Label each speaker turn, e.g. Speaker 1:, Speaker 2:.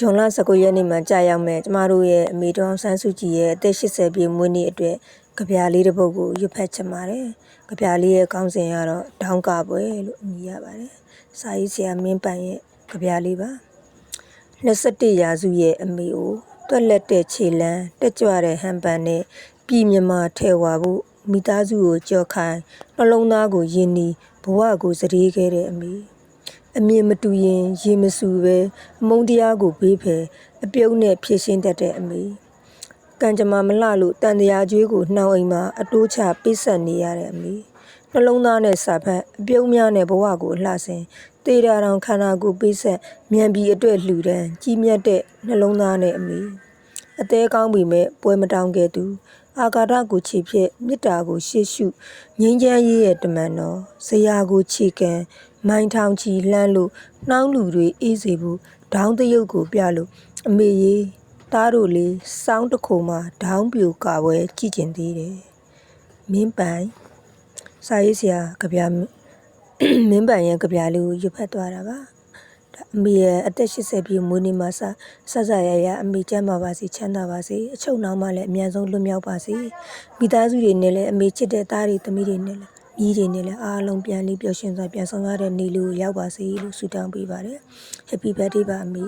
Speaker 1: ဂျွန်လ19ရက်နေ့မှာကြာရောက်မဲ့ကျမတို့ရဲ့အမေတော်အောင်ဆန်းစုကြည်ရဲ့အသက်80ပြည့်မွေးနေ့အတွက်ကြပြလေးတစ်ပုဒ်ကိုရွတ်ဖတ်ချင်ပါတယ်။ကြပြလေးရဲ့ခေါင်းစဉ်ကတော့ဒေါင်းကပွဲလို့အမည်ရပါတယ်။စာရေးဆရာမင်းပန်ရဲ့ကြပြလေးပါ။21ရာစုရဲ့အမေကိုတွက်လက်တဲ့ခြေလန်းတက်ကြွတဲ့ဟန်ပန်နဲ့ပြည်မြမာထဲဝါဖို့မိသားစုကိုကြော်ခိုင်းနှလုံးသားကိုယဉ်နီဘဝကိုစတေးခဲ့တဲ့အမေ။ အမြင်မတူရင် ရေမစူပဲအမုန်းတရားကို ဘေးဖယ် အပြုံးနဲ့ ဖြည့်ရှင်းတတ်တဲ့အမေ ကံကြမ္မာမလှလို့တန်တရားကျွေးကို နှောင်အိမ်မှာ အတိုးချပိတ်ဆက်နေရတဲ့အမေ နှလုံးသားနဲ့စာဖက်အပြုံးများနဲ့ ဘဝကိုအလှဆင်တေးတာတောင် ခန္ဓာကိုယ်ပိတ်ဆက်မြန်ပြီးအတွက်လှူဒန်း ကြီးမြတ်တဲ့ နှလုံးသားနဲ့အမေ အသေးကောင်းပြီမဲ့ပွဲမတောင်းခဲ့သူ အာကာဒကို ခြေဖြက် မေတ္တာကို ရှေ့ရှု ငြိမ်းချမ်းရေးရဲ့ တမန်တော် ဇရာကို ခြေကန် မိုင်းထောင်ချီလှမ်းလို့နှောင်းလူတွေအေးစေဖို့ဒေါင်းတရုပ်ကိုပြလို့အမေကြီးသားတို့လေးစောင်းတစ်ခုမှဒေါင်းပြူကာပွဲကြည့်ကျင်သေးတယ်မင်းပိုင်စာရေးဆရာကြပြမင်းပိုင်ရဲ့ကြပြလေးကိုရွတ်ဖတ်သွားတာပါဒါအမေရဲ့အသက်80ပြည့်မွေးနေ့မှာစဆဆရရအမေကျမ်းပါပါစေချမ်းသာပါစေအချုပ်နှောင်းမှလည်းအမြန်ဆုံးလွတ်မြောက်ပါစေမိသားစုတွေနဲ့လည်းအမေချစ်တဲ့သားတွေသမီးတွေနဲ့လည်း မိတွေနဲ့လည်းအားလုံးပြန်လေးပျော်ရွှင်စွာပြန်ဆောင်ရတဲ့နေ့လေးကိုရောက်ပါစေလို့ဆုတောင်းပေးပါတယ် Happy birthday ပါအမေ